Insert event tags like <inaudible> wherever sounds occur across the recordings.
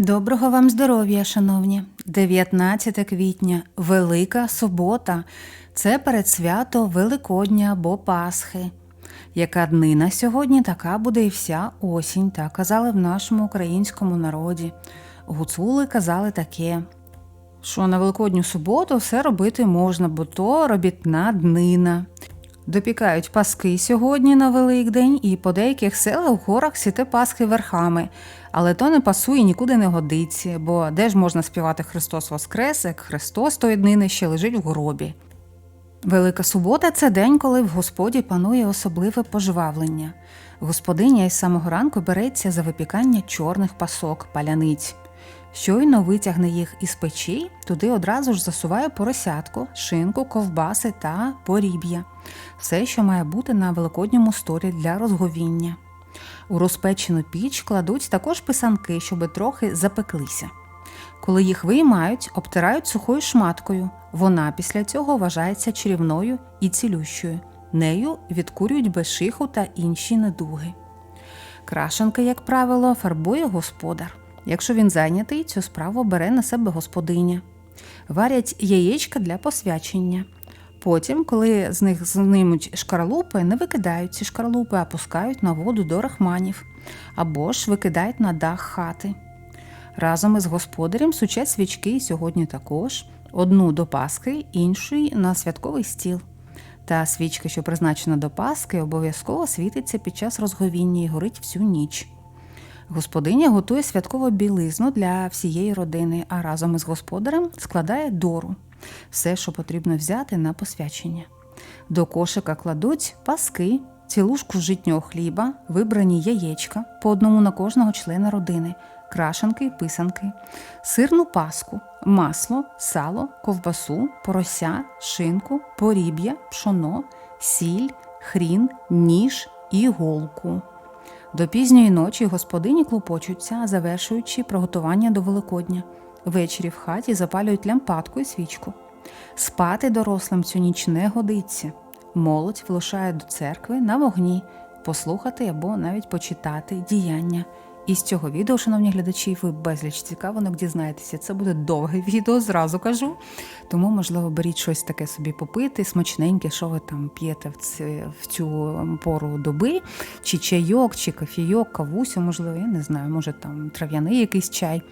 Доброго вам здоров'я, шановні! 19 квітня, Велика субота. Це передсвято Великодня або Пасхи. Яка днина сьогодні, така буде і вся осінь, так казали в нашому українському народі. Гуцули казали таке, що на Великодню суботу все робити можна, бо то робітна днина. Допікають паски сьогодні на Великдень, і по деяких селах в горах сіте паски верхами. Але то не пасує, нікуди не годиться, бо де ж можна співати Христос Воскрес, як Христос тої днини ще лежить в гробі. Велика субота це день, коли в Господі панує особливе пожвавлення. Господиня із самого ранку береться за випікання чорних пасок, паляниць. Щойно витягне їх із печі, туди одразу ж засуває поросятку, шинку, ковбаси та поріб'я. Все, що має бути на великодньому столі для розговіння. У розпечену піч кладуть також писанки, щоби трохи запеклися. Коли їх виймають, обтирають сухою шматкою. Вона після цього вважається чарівною і цілющою. Нею відкурюють бешиху та інші недуги. Крашенки, як правило, фарбує господар. Якщо він зайнятий, цю справу бере на себе господиня. Варять яєчка для посвячення. Потім, коли з них знимуть шкарлупи, не викидають ці шкарлупи, а пускають на воду до рахманів або ж викидають на дах хати. Разом із господарем сучать свічки і сьогодні також одну до Пасхи, іншої на святковий стіл. Та свічка, що призначена до Пасхи, обов'язково світиться під час розговіння і горить всю ніч. Господиня готує святкову білизну для всієї родини, а разом із господарем складає дору все, що потрібно взяти на посвячення. До кошика кладуть паски, цілушку житнього хліба, вибрані яєчка по одному на кожного члена родини, крашенки і писанки, сирну паску, масло, сало, ковбасу, порося, шинку, поріб'я, пшоно, сіль, хрін, ніж і голку. До пізньої ночі господині клопочуться, завершуючи приготування до Великодня. Ввечері в хаті запалюють лямпадку і свічку. Спати дорослим цю ніч не годиться. Молодь влушає до церкви на вогні, послухати або навіть почитати діяння. І з цього відео, шановні глядачі, ви безліч цікавинок дізнаєтеся. Це буде довге відео, зразу кажу. Тому, можливо, беріть щось таке собі попити, смачненьке, що ви там п'єте в, ці, в цю пору доби, чи чайок, чи кофійок, кавусю, можливо, я не знаю, може там трав'яний якийсь чай.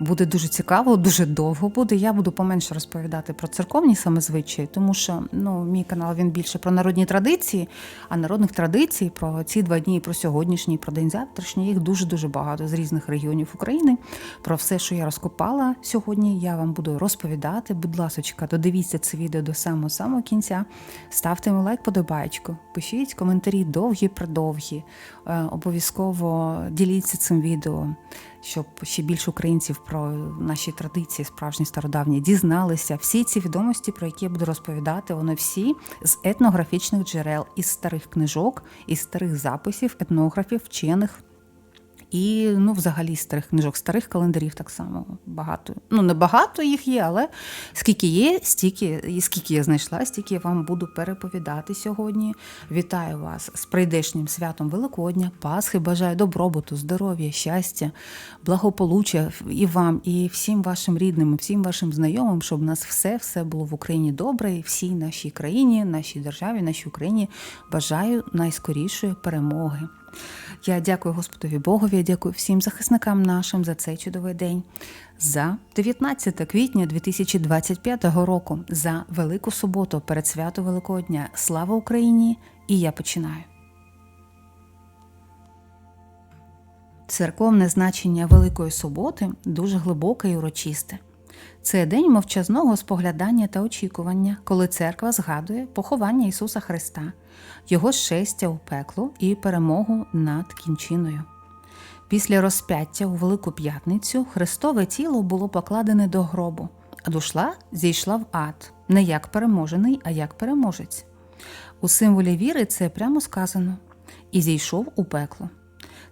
Буде дуже цікаво, дуже довго буде. Я буду поменше розповідати про церковні саме звичаї, тому що ну, мій канал він більше про народні традиції, а народних традицій про ці два дні, про сьогоднішній, про день завтрашній, їх дуже-дуже багато багато з різних регіонів України. Про все, що я розкопала сьогодні, я вам буду розповідати. Будь ласка, додивіться це відео до самого самого кінця. Ставте йому лайк, подобайку, пишіть коментарі довгі, продовгі. Е, обов'язково діліться цим відео, щоб ще більше українців про наші традиції, справжні стародавні, дізналися. Всі ці відомості, про які я буду розповідати, вони всі з етнографічних джерел, із старих книжок, із старих записів, етнографів, вчених. І ну, взагалі старих книжок, старих календарів так само багато. Ну, не багато їх є, але скільки є, стільки, і скільки я знайшла, стільки я вам буду переповідати сьогодні. Вітаю вас з прийдешнім святом Великодня, Пасхи. Бажаю добробуту, здоров'я, щастя, благополуччя і вам, і всім вашим рідним, і всім вашим знайомим, щоб у нас все все було в Україні добре, і всій нашій країні, нашій державі, нашій Україні бажаю найскорішої перемоги. Я дякую Господові Богові, я дякую всім захисникам нашим за цей чудовий день, за 19 квітня 2025 року, за Велику суботу перед свято Великого Дня. Слава Україні! І я починаю. Церковне значення Великої суботи дуже глибоке і урочисте. Це день мовчазного споглядання та очікування, коли церква згадує поховання Ісуса Христа, Його щастя у пекло і перемогу над кінчиною. Після розп'яття у Велику П'ятницю Христове тіло було покладене до гробу, а душла зійшла в ад, не як переможений, а як переможець. У символі віри це прямо сказано і зійшов у пекло.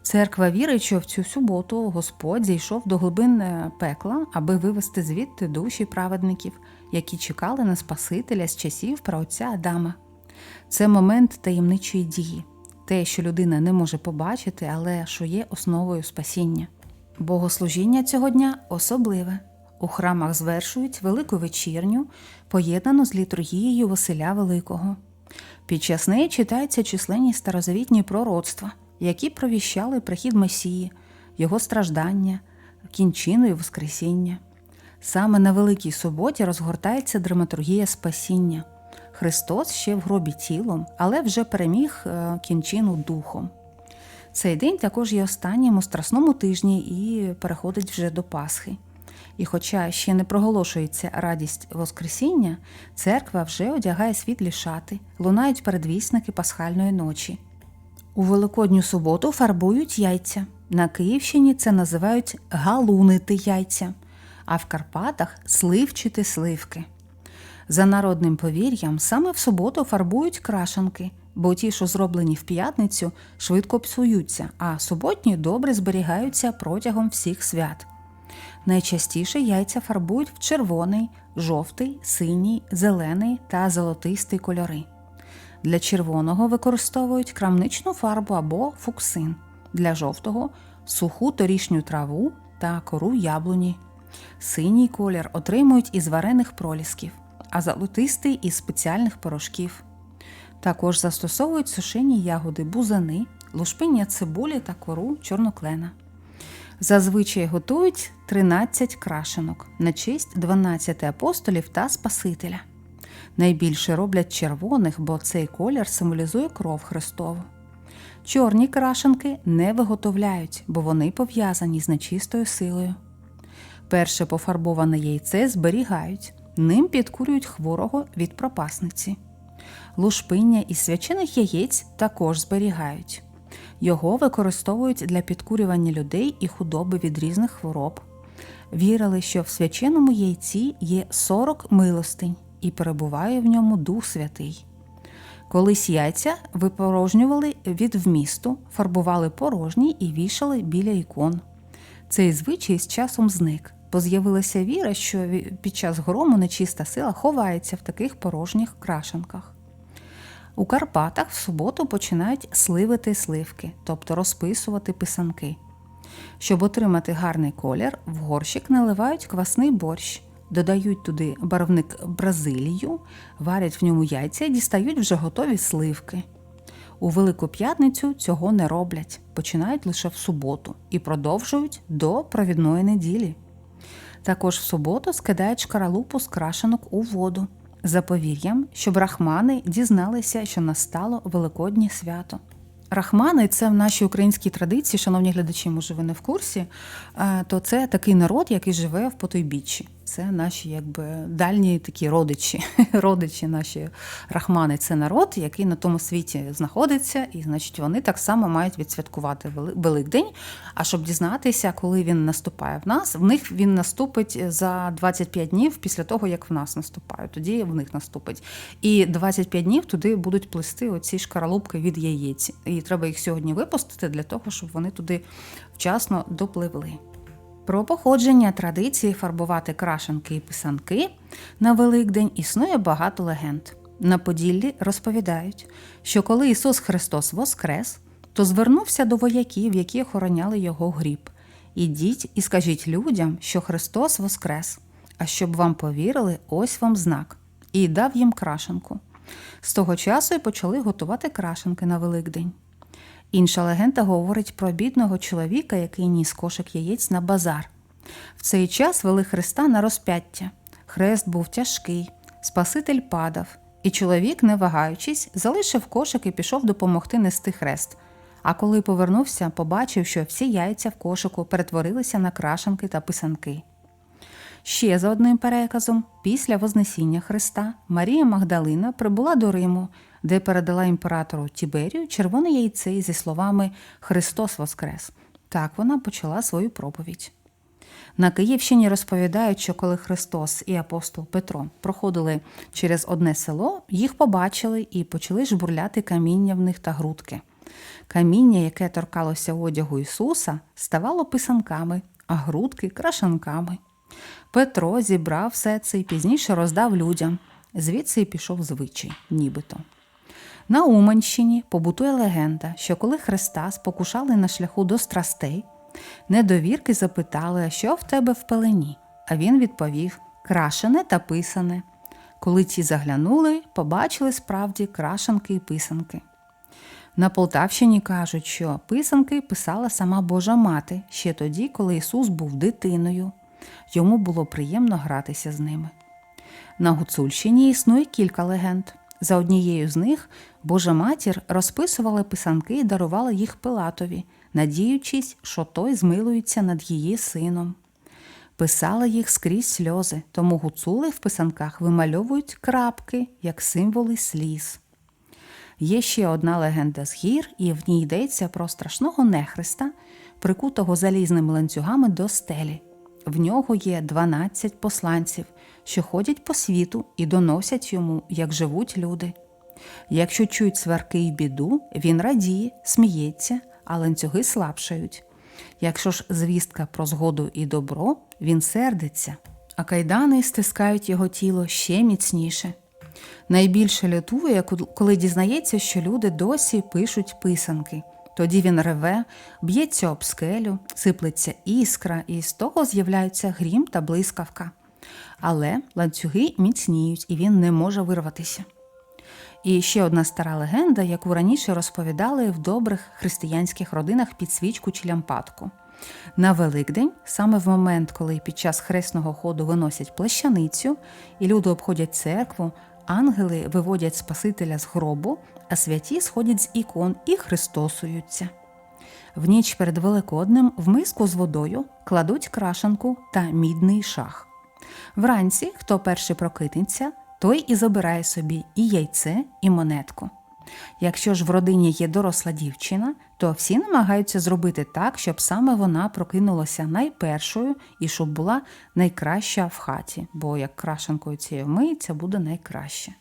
Церква вірить, що в цю суботу Господь зійшов до глибин пекла, аби вивести звідти душі праведників, які чекали на Спасителя з часів праотця Адама. Це момент таємничої дії, те, що людина не може побачити, але що є основою спасіння. Богослужіння цього дня особливе. У храмах звершують велику вечірню, поєднану з літургією Василя Великого. Під час неї читаються численні старозавітні пророцтва, які провіщали прихід Месії, його страждання, кінчину і Воскресіння. Саме на Великій суботі розгортається драматургія спасіння. Христос ще в гробі тілом, але вже переміг е, кінчину духом. Цей день також є останнім у страсному тижні і переходить вже до Пасхи. І хоча ще не проголошується радість Воскресіння, церква вже одягає світлі шати, лунають передвісники пасхальної ночі. У Великодню суботу фарбують яйця. На Київщині це називають галунити яйця, а в Карпатах сливчити сливки. За народним повір'ям, саме в суботу фарбують крашанки, бо ті, що зроблені в п'ятницю, швидко псуються, а суботні добре зберігаються протягом всіх свят. Найчастіше яйця фарбують в червоний, жовтий, синій, зелений та золотистий кольори. Для червоного використовують крамничну фарбу або фуксин, для жовтого суху торішню траву та кору яблуні. Синій колір отримують із варених пролісків, а золотистий із спеціальних порошків. Також застосовують сушені ягоди бузани, лушпиння цибулі та кору чорноклена. Зазвичай готують 13 крашенок на честь 12 апостолів та Спасителя. Найбільше роблять червоних, бо цей колір символізує кров Христову. Чорні крашенки не виготовляють, бо вони пов'язані з нечистою силою. Перше пофарбоване яйце зберігають, ним підкурюють хворого від пропасниці. Лушпиння із свячених яєць також зберігають. Його використовують для підкурювання людей і худоби від різних хвороб. Вірили, що в свяченому яйці є 40 милостинь і перебуває в ньому Дух Святий. Колись яйця випорожнювали від вмісту, фарбували порожні і вішали біля ікон. Цей звичай з часом зник, бо з'явилася віра, що під час грому нечиста сила ховається в таких порожніх крашенках. У Карпатах в суботу починають сливити сливки, тобто розписувати писанки. Щоб отримати гарний колір, в горщик наливають квасний борщ, додають туди барвник бразилію, варять в ньому яйця і дістають вже готові сливки. У Велику П'ятницю цього не роблять, починають лише в суботу і продовжують до провідної неділі. Також в суботу скидають шкаралупу з крашенок у воду за повір'ям, щоб рахмани дізналися, що настало Великоднє свято. Рахмани це в нашій українській традиції, шановні глядачі, може ви не в курсі, е, то це такий народ, який живе в потойбіччі. Це наші якби дальні такі родичі. <laughs> Родичі наші рахмани це народ, який на тому світі знаходиться, і значить вони так само мають відсвяткувати Великдень. А щоб дізнатися, коли він наступає в нас, в них він наступить за 25 днів після того, як в нас наступає. Тоді в них наступить. І 25 днів туди будуть плести оці шкаралупки від яєць. І треба їх сьогодні випустити для того, щоб вони туди вчасно допливли. Про походження традиції фарбувати крашенки і писанки на Великдень існує багато легенд. На Поділлі розповідають, що коли Ісус Христос воскрес, то звернувся до вояків, які охороняли його гріб. Ідіть і скажіть людям, що Христос воскрес, а щоб вам повірили, ось вам знак. І дав їм крашенку. З того часу й почали готувати крашенки на Великдень. Інша легенда говорить про бідного чоловіка, який ніс кошик яєць на базар. В цей час вели Христа на розп'яття. Хрест був тяжкий, Спаситель падав, і чоловік, не вагаючись, залишив кошик і пішов допомогти нести хрест. А коли повернувся, побачив, що всі яйця в кошику перетворилися на крашенки та писанки. Ще за одним переказом, після Вознесіння Христа Марія Магдалина прибула до Риму, де передала імператору Тіберію червоне яйце зі словами Христос Воскрес. Так вона почала свою проповідь. На Київщині розповідають, що коли Христос і апостол Петро проходили через одне село, їх побачили і почали жбурляти каміння в них та грудки. Каміння, яке торкалося одягу Ісуса, ставало писанками, а грудки крашанками. Петро зібрав все це і пізніше роздав людям. Звідси й пішов звичай, нібито. На Уманщині побутує легенда, що коли Христа спокушали на шляху до страстей, Недовірки запитали, що в тебе в пелені? А він відповів крашене та писане. Коли ті заглянули, побачили справді крашенки і писанки. На Полтавщині кажуть, що писанки писала сама Божа мати ще тоді, коли Ісус був дитиною. Йому було приємно гратися з ними. На Гуцульщині існує кілька легенд. За однією з них Божа матір розписувала писанки і дарувала їх Пилатові, надіючись, що той змилується над її сином. Писала їх скрізь сльози, тому гуцули в писанках вимальовують крапки як символи сліз. Є ще одна легенда з гір, і в ній йдеться про страшного нехриста, прикутого залізними ланцюгами до стелі. В нього є 12 посланців, що ходять по світу і доносять йому, як живуть люди. Якщо чують сварки й біду, він радіє, сміється, а ланцюги слабшають. Якщо ж звістка про згоду і добро, він сердиться, а кайдани стискають його тіло ще міцніше. Найбільше лютує, коли дізнається, що люди досі пишуть писанки. Тоді він реве, б'ється об скелю, сиплеться іскра, і з того з'являються грім та блискавка. Але ланцюги міцніють, і він не може вирватися. І ще одна стара легенда, яку раніше розповідали в добрих християнських родинах під свічку чи лямпадку. На Великдень, саме в момент, коли під час хресного ходу виносять плащаницю, і люди обходять церкву, ангели виводять Спасителя з гробу, а святі сходять з ікон і христосуються. В ніч перед Великоднем в миску з водою кладуть крашенку та мідний шах. Вранці, хто перший прокинеться, той і забирає собі і яйце, і монетку. Якщо ж в родині є доросла дівчина, то всі намагаються зробити так, щоб саме вона прокинулася найпершою і щоб була найкраща в хаті, бо як крашенкою цією миється, буде найкраще.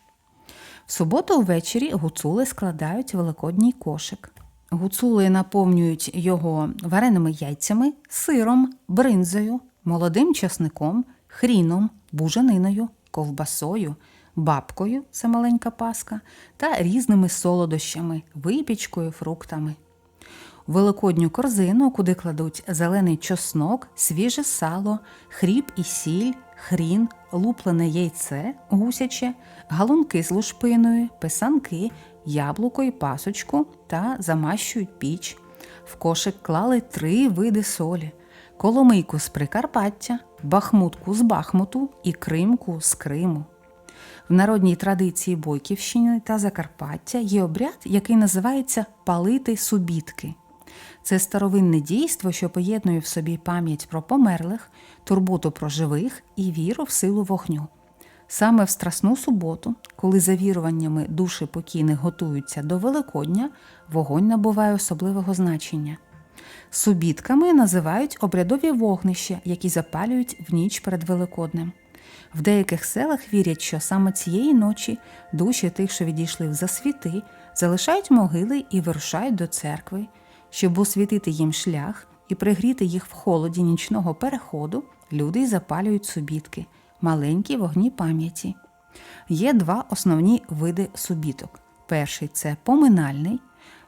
В суботу ввечері гуцули складають великодній кошик. Гуцули наповнюють його вареними яйцями, сиром, бринзою, молодим часником, хріном, бужаниною, ковбасою, бабкою це маленька паска, та різними солодощами, випічкою, фруктами. Великодню корзину, куди кладуть зелений чеснок, свіже сало, хріб і сіль, хрін, луплене яйце, гусяче, галунки з лушпиною, писанки, яблуко і пасочку та замащують піч. В кошик клали три види солі, коломийку з Прикарпаття, бахмутку з Бахмуту і Кримку з Криму. В народній традиції Бойківщини та Закарпаття є обряд, який називається палити субітки. Це старовинне дійство, що поєднує в собі пам'ять про померлих, турботу про живих і віру в силу вогню. Саме в Страсну суботу, коли за віруваннями душі покійних готуються до Великодня, вогонь набуває особливого значення. Субітками називають обрядові вогнища, які запалюють в ніч перед Великоднем. В деяких селах вірять, що саме цієї ночі душі тих, що відійшли в засвіти, залишають могили і вирушають до церкви, щоб освітити їм шлях і пригріти їх в холоді нічного переходу, люди й запалюють субітки, маленькі вогні пам'яті. Є два основні види субіток. Перший це поминальний.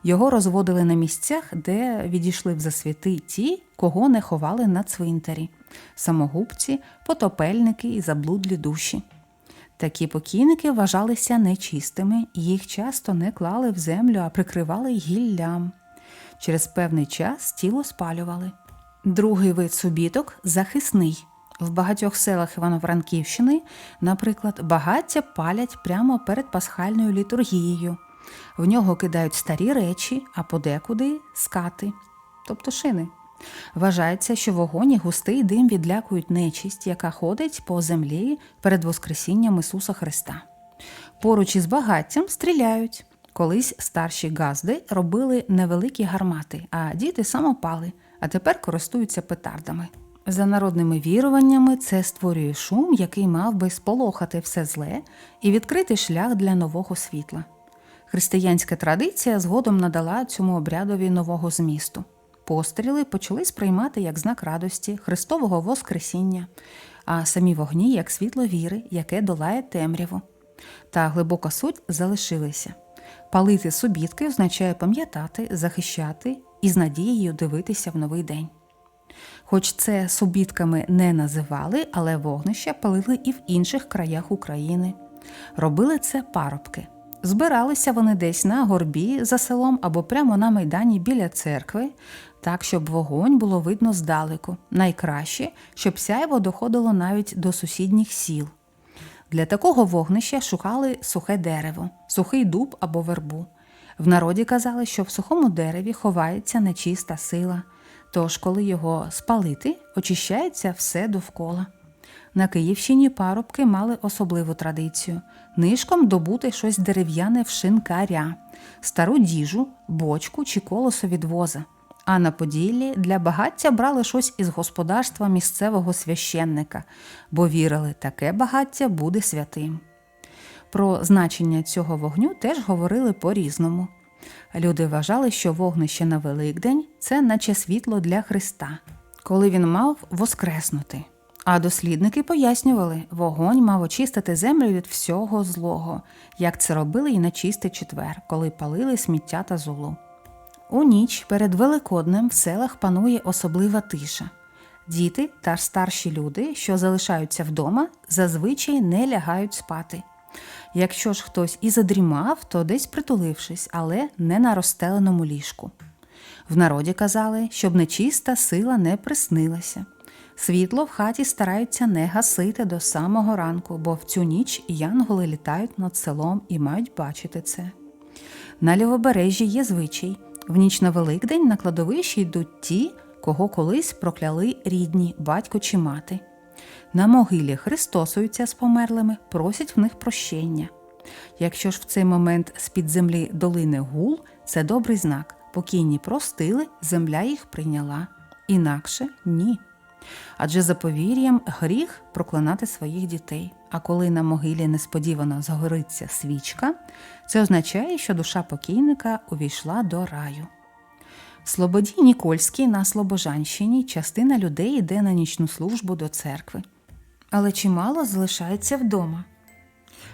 Його розводили на місцях, де відійшли в засвіти ті, кого не ховали на цвинтарі самогубці, потопельники і заблудлі душі. Такі покійники вважалися нечистими, їх часто не клали в землю, а прикривали гіллям. Через певний час тіло спалювали. Другий вид субіток захисний. В багатьох селах Івано-Франківщини, наприклад, багаття палять прямо перед пасхальною літургією. В нього кидають старі речі, а подекуди скати, тобто шини. Вважається, що вогонь і густий дим відлякують нечисть, яка ходить по землі перед Воскресінням Ісуса Христа. Поруч із багаттям стріляють. Колись старші газди робили невеликі гармати, а діти самопали, а тепер користуються петардами. За народними віруваннями, це створює шум, який мав би сполохати все зле і відкрити шлях для нового світла. Християнська традиція згодом надала цьому обрядові нового змісту. Постріли почали сприймати як знак радості, Христового Воскресіння, а самі вогні як світло віри, яке долає темряву. Та глибока суть залишилися. Палити субітки означає пам'ятати, захищати і з надією дивитися в новий день. Хоч це субітками не називали, але вогнища палили і в інших краях України. Робили це парубки. Збиралися вони десь на горбі за селом або прямо на майдані біля церкви, так, щоб вогонь було видно здалеку. Найкраще, щоб сяйво доходило навіть до сусідніх сіл. Для такого вогнища шукали сухе дерево, сухий дуб або вербу. В народі казали, що в сухому дереві ховається нечиста сила, тож, коли його спалити, очищається все довкола. На Київщині парубки мали особливу традицію нишком добути щось дерев'яне в шинкаря, стару діжу, бочку чи колесо від воза. А на Поділлі для багаття брали щось із господарства місцевого священника, бо вірили, таке багаття буде святим. Про значення цього вогню теж говорили по-різному. Люди вважали, що вогнище на Великдень це наче світло для Христа, коли він мав воскреснути. А дослідники пояснювали, вогонь мав очистити землю від всього злого, як це робили і на чистий четвер, коли палили сміття та золу. У ніч перед Великоднем в селах панує особлива тиша. Діти та старші люди, що залишаються вдома, зазвичай не лягають спати. Якщо ж хтось і задрімав, то десь притулившись, але не на розстеленому ліжку. В народі казали, щоб нечиста сила не приснилася. Світло в хаті стараються не гасити до самого ранку, бо в цю ніч янголи літають над селом і мають бачити це. На лівобережжі є звичай. В ніч на Великдень на кладовище йдуть ті, кого колись прокляли рідні, батько чи мати. На могилі христосуються з померлими, просять в них прощення. Якщо ж в цей момент з-під землі долине гул, це добрий знак. Покійні простили, земля їх прийняла. Інакше ні. Адже за повір'ям гріх проклинати своїх дітей. А коли на могилі несподівано згориться свічка, це означає, що душа покійника увійшла до раю. В Слободі Нікольській на Слобожанщині частина людей йде на нічну службу до церкви. Але чимало залишається вдома.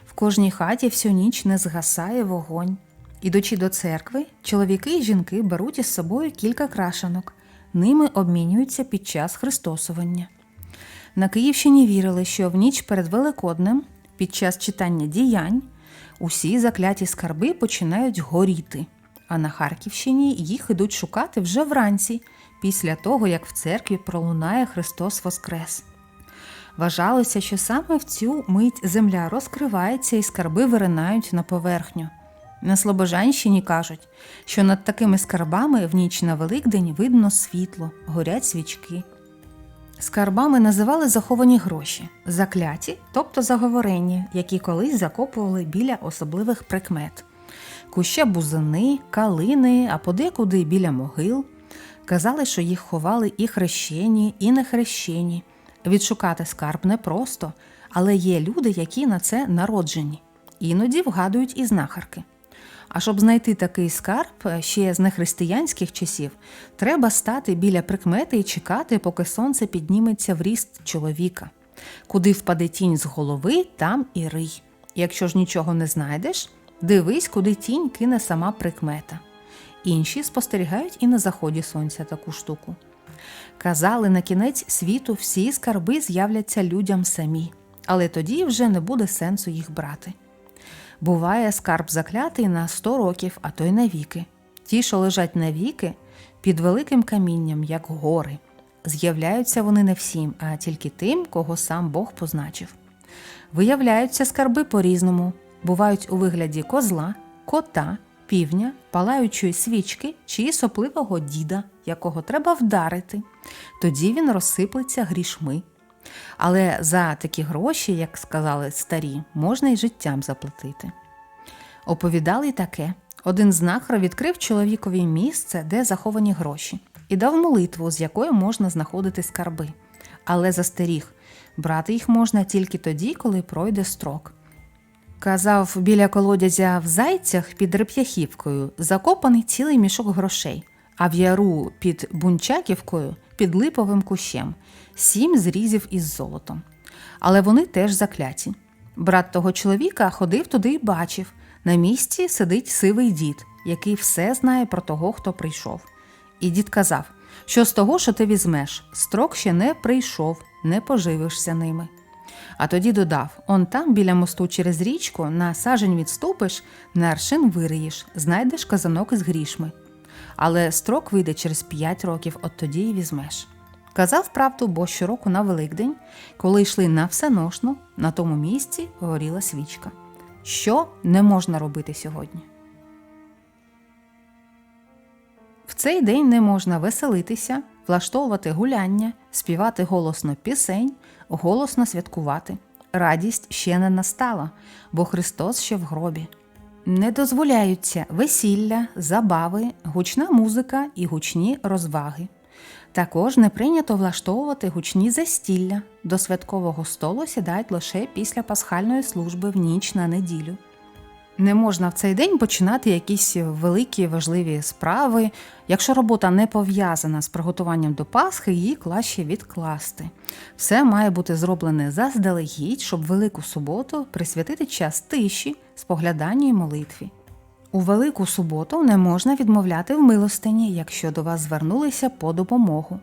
В кожній хаті всю ніч не згасає вогонь. Ідучи до церкви, чоловіки і жінки беруть із собою кілька крашанок, ними обмінюються під час христосування. На Київщині вірили, що в ніч перед Великоднем, під час читання діянь, усі закляті скарби починають горіти, а на Харківщині їх ідуть шукати вже вранці, після того, як в церкві пролунає Христос Воскрес. Вважалося, що саме в цю мить земля розкривається і скарби виринають на поверхню. На Слобожанщині кажуть, що над такими скарбами в ніч на Великдень видно світло, горять свічки. Скарбами називали заховані гроші, закляті, тобто заговорені, які колись закопували біля особливих прикмет. Куща бузини, калини, а подекуди біля могил. Казали, що їх ховали і хрещені, і нехрещені. Відшукати скарб непросто, але є люди, які на це народжені. Іноді вгадують і знахарки. А щоб знайти такий скарб ще з нехристиянських часів, треба стати біля прикмети і чекати, поки сонце підніметься в ріст чоловіка. Куди впаде тінь з голови, там і рий. Якщо ж нічого не знайдеш, дивись, куди тінь кине сама прикмета. Інші спостерігають і на заході сонця таку штуку. Казали, на кінець світу всі скарби з'являться людям самі, але тоді вже не буде сенсу їх брати. Буває скарб заклятий на 100 років, а то й на віки. Ті, що лежать на віки, під великим камінням, як гори. З'являються вони не всім, а тільки тим, кого сам Бог позначив. Виявляються скарби по-різному, бувають у вигляді козла, кота, півня, палаючої свічки чи сопливого діда, якого треба вдарити. Тоді він розсиплеться грішми. Але за такі гроші, як сказали старі, можна й життям заплатити. Оповідали таке: один знахар відкрив чоловікові місце, де заховані гроші, і дав молитву, з якою можна знаходити скарби. Але застеріг брати їх можна тільки тоді, коли пройде строк. Казав, біля колодязя в зайцях під Реп'яхівкою закопаний цілий мішок грошей, а в яру під Бунчаківкою під липовим кущем, сім зрізів із золотом. Але вони теж закляті. Брат того чоловіка ходив туди і бачив на місці сидить сивий дід, який все знає про того, хто прийшов. І дід казав: Що з того, що ти візьмеш? Строк ще не прийшов, не поживишся ними. А тоді додав: он там, біля мосту через річку, на сажень відступиш, на аршин вириєш, знайдеш казанок із грішми. Але строк вийде через п'ять років, от тоді й візьмеш. Казав правду, бо щороку на Великдень, коли йшли на всеношну, на тому місці горіла свічка. Що не можна робити сьогодні? В цей день не можна веселитися, влаштовувати гуляння, співати голосно пісень, голосно святкувати. Радість ще не настала, бо Христос ще в гробі. Не дозволяються весілля, забави, гучна музика і гучні розваги. Також не прийнято влаштовувати гучні застілля. До святкового столу сідають лише після пасхальної служби в ніч на неділю. Не можна в цей день починати якісь великі важливі справи. Якщо робота не пов'язана з приготуванням до Пасхи, її краще відкласти. Все має бути зроблене заздалегідь, щоб Велику суботу присвятити час тиші, спогляданню і молитві. У Велику суботу не можна відмовляти в милостині, якщо до вас звернулися по допомогу.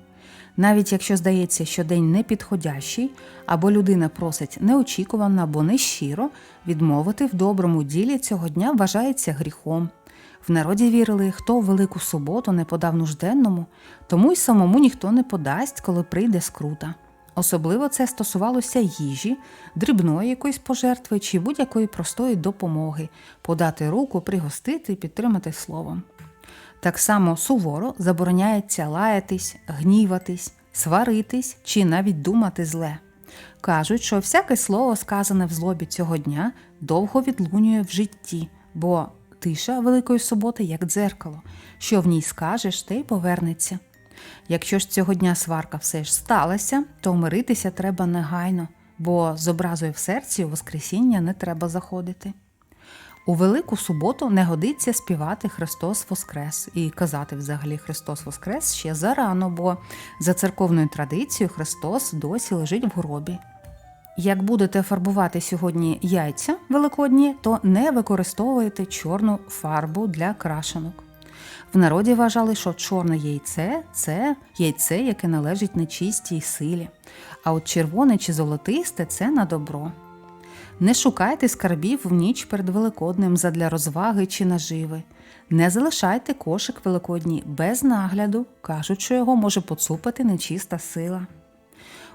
Навіть якщо здається, що день непідходящий, або людина просить неочікувано або нещиро, відмовити в доброму ділі цього дня вважається гріхом. В народі вірили, хто в Велику суботу не подав нужденному, тому й самому ніхто не подасть, коли прийде скрута. Особливо це стосувалося їжі, дрібної якоїсь пожертви чи будь-якої простої допомоги, подати руку, пригостити, підтримати словом. Так само суворо забороняється лаятись, гніватись, сваритись чи навіть думати зле. Кажуть, що всяке слово, сказане в злобі цього дня, довго відлунює в житті, бо тиша Великої суботи як дзеркало, що в ній скажеш, те й повернеться. Якщо ж цього дня сварка все ж сталася, то миритися треба негайно, бо з образою в серці у Воскресіння не треба заходити. У Велику суботу не годиться співати Христос Воскрес і казати взагалі Христос Воскрес ще зарано, бо за церковною традицією Христос досі лежить в гробі. Як будете фарбувати сьогодні яйця великодні, то не використовуйте чорну фарбу для крашенок. В народі вважали, що чорне яйце це яйце, яке належить нечистій силі, а от червоне чи золотисте це на добро. Не шукайте скарбів в ніч перед Великоднем задля розваги чи наживи. Не залишайте кошик великодній без нагляду, кажуть, що його може поцупити нечиста сила.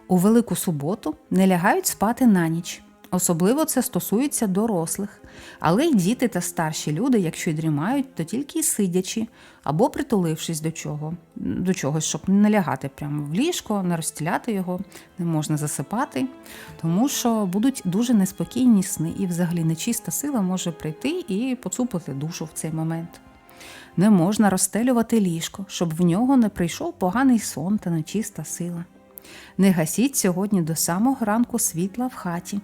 У Велику суботу не лягають спати на ніч. Особливо це стосується дорослих, але й діти та старші люди, якщо й дрімають, то тільки й сидячи або притулившись до чого, до чогось, щоб не лягати прямо в ліжко, не розстіляти його, не можна засипати, тому що будуть дуже неспокійні сни, і взагалі нечиста сила може прийти і поцупити душу в цей момент. Не можна розстелювати ліжко, щоб в нього не прийшов поганий сон та нечиста сила. Не гасіть сьогодні до самого ранку світла в хаті.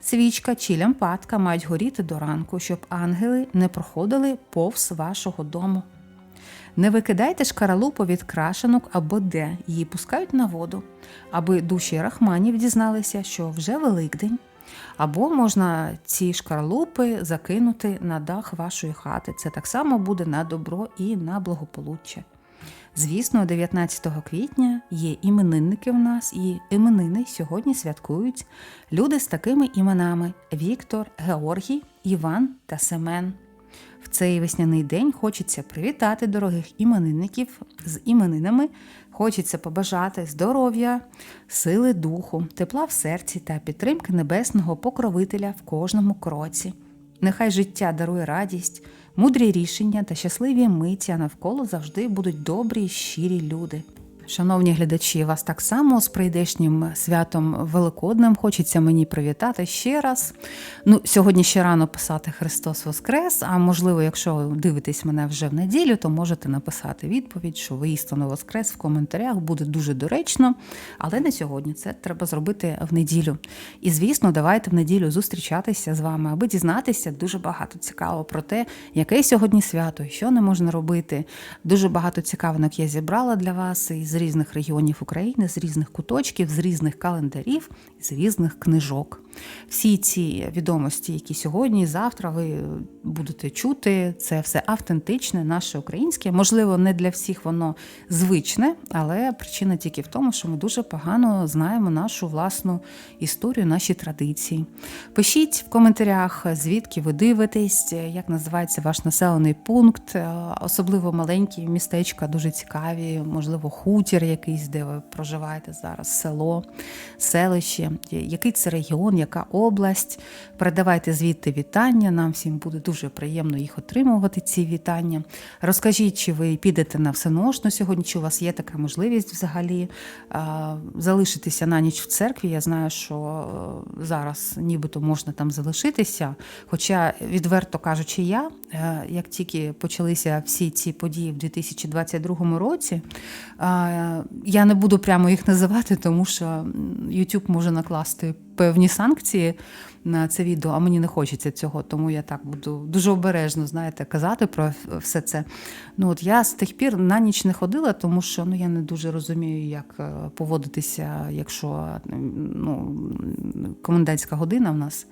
Свічка чи лямпадка мають горіти до ранку, щоб ангели не проходили повз вашого дому. Не викидайте шкаралупу від крашенок або де, її пускають на воду, аби душі рахманів дізналися, що вже Великдень. Або можна ці шкарлупи закинути на дах вашої хати. Це так само буде на добро і на благополуччя. Звісно, 19 квітня є іменинники в нас, і іменини сьогодні святкують люди з такими іменами: Віктор, Георгій, Іван та Семен. В цей весняний день хочеться привітати дорогих іменинників з іменинами. Хочеться побажати здоров'я, сили духу, тепла в серці та підтримки небесного покровителя в кожному кроці. Нехай життя дарує радість, мудрі рішення та щасливі миті, а навколо завжди будуть добрі й щирі люди. Шановні глядачі, вас так само з прийдешнім святом Великоднем хочеться мені привітати ще раз. Ну, Сьогодні ще рано писати Христос Воскрес, а можливо, якщо дивитесь мене вже в неділю, то можете написати відповідь, що ви істинно Воскрес в коментарях буде дуже доречно, але не сьогодні. Це треба зробити в неділю. І звісно, давайте в неділю зустрічатися з вами, аби дізнатися дуже багато цікавого про те, яке сьогодні свято, що не можна робити. Дуже багато цікавинок я зібрала для вас із різних регіонів України, з різних куточків, з різних календарів, з різних книжок. Всі ці відомості, які сьогодні, завтра ви будете чути, це все автентичне, наше українське. Можливо, не для всіх воно звичне, але причина тільки в тому, що ми дуже погано знаємо нашу власну історію, наші традиції. Пишіть в коментарях, звідки ви дивитесь, як називається ваш населений пункт, е, особливо маленькі містечка, дуже цікаві, можливо, хутір якийсь, де ви проживаєте зараз, село, селище, який це регіон, яка область. Передавайте звідти вітання. Нам всім буде дуже приємно їх отримувати, ці вітання. Розкажіть, чи ви підете на всеношну сьогодні, чи у вас є така можливість взагалі залишитися на ніч в церкві. Я знаю, що е, зараз нібито можна там залишитися. Хоча, відверто кажучи, я, е, як тільки почалися всі ці події в 2022 році, я не буду прямо їх називати, тому що YouTube може накласти певні санкції на це відео, а мені не хочеться цього, тому я так буду дуже обережно, знаєте, казати про все це. Ну от я з тих пір на ніч не ходила, тому що ну я не дуже розумію, як е, поводитися, якщо ну, комендантська година в нас.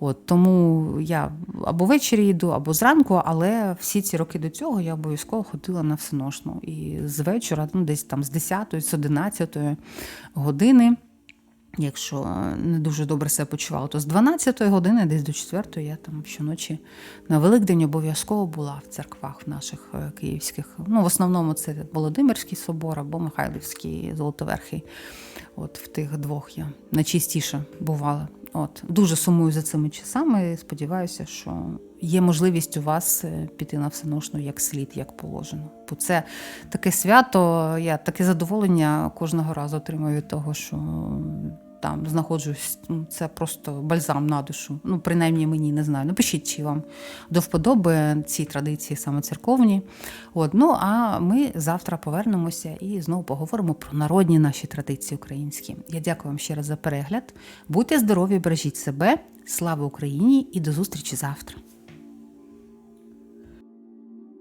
От тому я або ввечері йду, або зранку, але всі ці роки до цього я обов'язково ходила на всеношну. І з вечора, ну десь там з 10 з 11 години. Якщо не дуже добре себе почувала, то з 12 години, десь до 4 я там щоночі на Великдень обов'язково була в церквах наших е, київських. Ну, в основному це Володимирський собор або Михайлівський Золотоверхий. От в тих двох я найчастіше бувала. От дуже сумую за цими часами. Сподіваюся, що є можливість у вас е, піти на всеношну як слід, як положено. Бо це таке свято, я таке задоволення кожного разу отримую від того, що там знаходжусь. Ну, це просто бальзам на душу. Ну, принаймні мені не знаю. Напишіть, чи вам до вподоби ці традиції саме церковні. От, ну а ми завтра повернемося і знову поговоримо про народні наші традиції українські. Я дякую вам ще раз за перегляд. Будьте здорові, бережіть себе. Слава Україні і до зустрічі завтра.